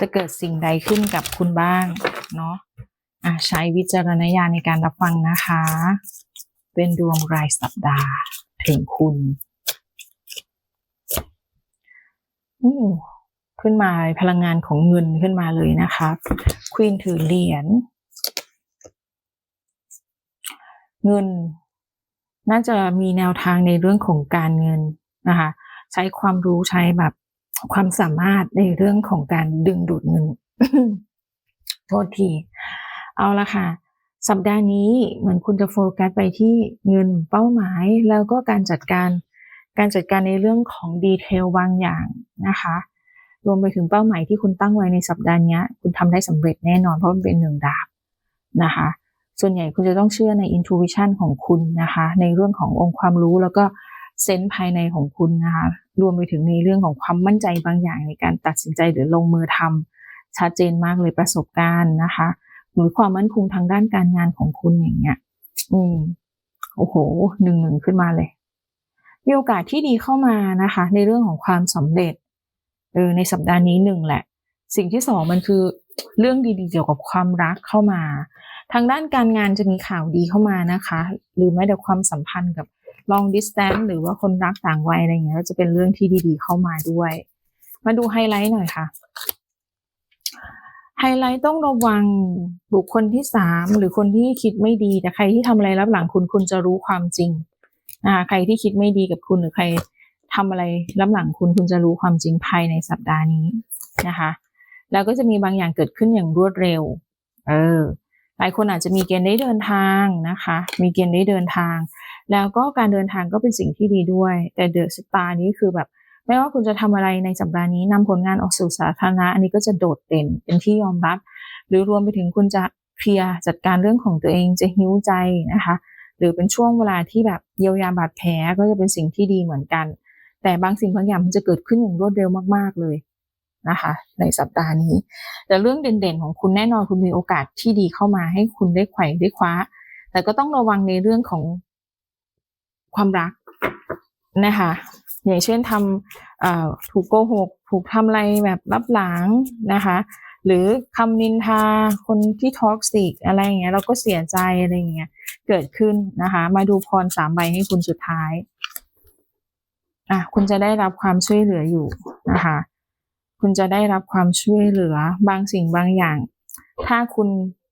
จะเกิดสิ่งใดขึ้นกับคุณบ้างเนาะอะใช้วิจารณญาณในการรับฟังนะคะ เป็นดวงรายสัปดาห์ถึงคุณอู้ขึ้นมาพลังงานของเงินขึ้นมาเลยนะคะควีนถือเหรียญเงิน น่าจะมีแนวทางในเรื่องของการเงินนะคะ ใช้ความรู้ใช้แบบ ความสามารถในเรื่องของการดึงดูดเงินโทษที เอาละค่ะ สัปดาห์นี้เหมือนคุณจะโฟกัสไปที่เงินเป้าหมาย แล้วก็การจัดการการจัดการในเรื่องของดีเทลบางอย่างนะคะ รวมไปถึงเป้าหมายที่คุณตั้งไว้ในสัปดาห์นี้คุณทำได้สำเร็จแน่นอนเพราะมันเป็นหนึ่งดาบนะคะ ส่วนใหญ่คุณจะต้องเชื่อใน intuition ของคุณนะคะ ในเรื่องขององค์ความรู้แล้วก็ เซนส์ภายในของคุณนะคะ รวมไปถึงในเรื่องของความมั่นใจบางอย่างในการตัดสินใจหรือลงมือทำชัดเจนมากเลยประสบการณ์นะคะ หรือความมั่นคงทางด้านการงานของคุณอย่างเงี้ย อืมโอ้โหหนึ่งหนึ่งขึ้นมาเลย มีโอกาสที่ดีเข้ามานะคะ ในเรื่องของความสำเร็จเออในสัปดาห์นี้หนึ่งแหละ สิ่งที่สองมันคือเรื่องดีๆเกี่ยวกับความรักเข้ามา ทางด้านการงานจะมีข่าวดีเข้ามานะคะ หรือแม้แต่ความสัมพันธ์กับ long distance หรือว่าคนรักต่างวัยอะไรเงี้ยก็จะเป็นเรื่องที่ดีๆเข้ามาด้วย มาดูไฮไลท์หน่อยค่ะ ไฮไลท์ต้องระวังบุคคลที่สามหรือคนที่คิดไม่ดี แต่ใครที่ทำอะไรรับหลังคุณคุณจะรู้ความจริงนะคะใครที่คิดไม่ดีกับคุณหรือใครทำอะไรรับหลังคุณคุณจะรู้ความจริงภายในสัปดาห์นี้นะคะ แล้วก็จะมีบางอย่างเกิดขึ้นอย่างรวดเร็ว เออ หลายคนอาจจะมีเกณฑ์ได้เดินทางนะคะ มีเกณฑ์ได้เดินทาง แล้วก็การเดินทางก็เป็นสิ่งที่ดีด้วย แต่เดอะสตาร์นี้คือแบบ ไม่ว่าคุณจะทำอะไรในสัปดาห์นี้นำผลงานออกสู่สาธารณะ อันนี้ก็จะโดดเด่นเป็นที่ยอมรับ หรือรวมไปถึงคุณจะเคลียร์จัดการเรื่องของตัวเองจะหิวใจนะคะ หรือเป็นช่วงเวลาที่แบบเยียวยาบาดแผลก็จะเป็นสิ่งที่ดีเหมือนกัน แต่บางสิ่งบางอย่างมันจะเกิดขึ้นอย่างรวดเร็วมากๆเลยนะคะในสัปดาห์นี้ แต่เรื่องเด่นๆของคุณแน่นอนคุณมีโอกาสที่ดีเข้ามาให้คุณได้ไขว่ได้คว้า แต่ก็ต้องระวังในเรื่องของ ความรักนะคะ อย่างเช่นทำถูกโกหก ถูกทำอะไรแบบรับหลังนะคะ หรือคำนินทาคนที่ท็อกซิกอะไรอย่างเงี้ยเราก็เสียใจอะไรอย่างเงี้ยเกิดขึ้นนะคะ มาดูพรสามใบให้คุณสุดท้ายอะคุณจะได้รับความช่วยเหลืออยู่นะคะ คุณจะได้รับความช่วยเหลือบางสิ่งบางอย่าง ถ้าคุณ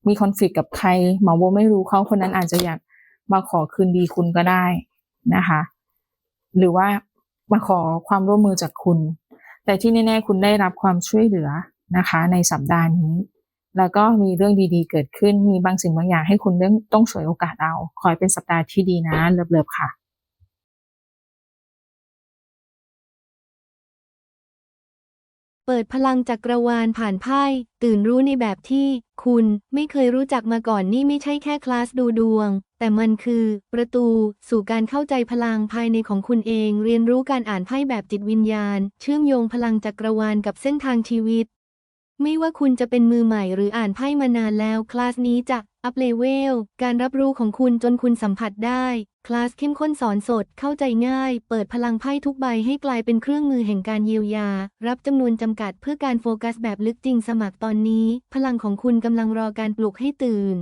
มีคอนฟ lict กับใครหมอโบไม่รู้เขาคนนั้นอาจจะอยากมาขอคืนดีคุณก็ได้ นะคะ หรือว่ามาขอความร่วมมือจากคุณ แต่ที่แน่ๆคุณได้รับความช่วยเหลือนะคะ ในสัปดาห์นี้ แล้วก็มีเรื่องดีๆ เกิดขึ้นมีบางสิ่งบางอย่างให้คุณเรื่องต้องฉวยโอกาสเอาขอยเป็นสัปดาห์ที่ดีนะเลิบๆค่ะ เปิดพลังจักรวาลผ่านไพ่ ตื่นรู้ในแบบที่ คุณไม่เคยรู้จักมาก่อนนี่ไม่ใช่แค่คลาสดูดวง แต่มันคือ ประตู สู่การเข้าใจพลังภายในของคุณเอง เรียนรู้การอ่านไพ่แบบจิตวิญญาณ เชื่อมโยงพลังจักรวาลกับเส้นทางชีวิต ไม่ว่าคุณจะเป็นมือใหม่หรืออ่านไพ่มานานแล้ว คลาสนี้จะ อัพเลเวล การรับรู้ของคุณจนคุณสัมผัสได้ คลาสเข้มข้นสอนสด เข้าใจง่าย เปิดพลังไพ่ทุกใบให้กลายเป็นเครื่องมือแห่งการเยียวยา รับจำนวนจำกัดเพื่อการโฟกัสแบบลึกจริงสมัครตอนนี้ พลังของคุณกำลังรอการปลุกให้ตื่น